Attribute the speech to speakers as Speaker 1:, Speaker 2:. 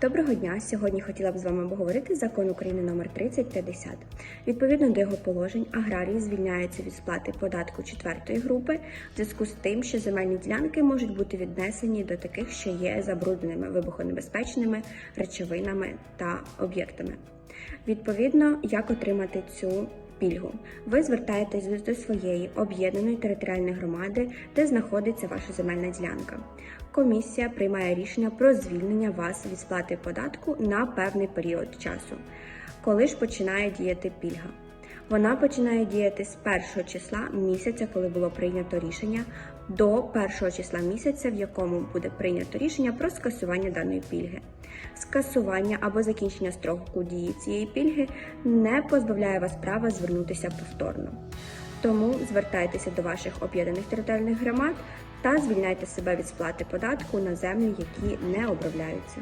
Speaker 1: Доброго дня! Сьогодні хотіла б з вами обговорити закон України номер 3050. Відповідно до його положень, аграрії звільняються від сплати податку четвертої групи в зв'язку з тим, що земельні ділянки можуть бути віднесені до таких, що є забрудненими вибухонебезпечними речовинами та об'єктами. Відповідно, як отримати цю пільгу? Ви звертаєтесь до своєї об'єднаної територіальної громади, де знаходиться ваша земельна ділянка. Комісія приймає рішення про звільнення вас від сплати податку на певний період часу. Коли ж починає діяти пільга? Вона починає діяти з першого числа місяця, коли було прийнято рішення, до першого числа місяця, в якому буде прийнято рішення про скасування даної пільги. Скасування або закінчення строку дії цієї пільги не позбавляє вас права звернутися повторно. Тому звертайтеся до ваших об'єднаних територіальних громад та звільняйте себе від сплати податку на землі, які не обробляються.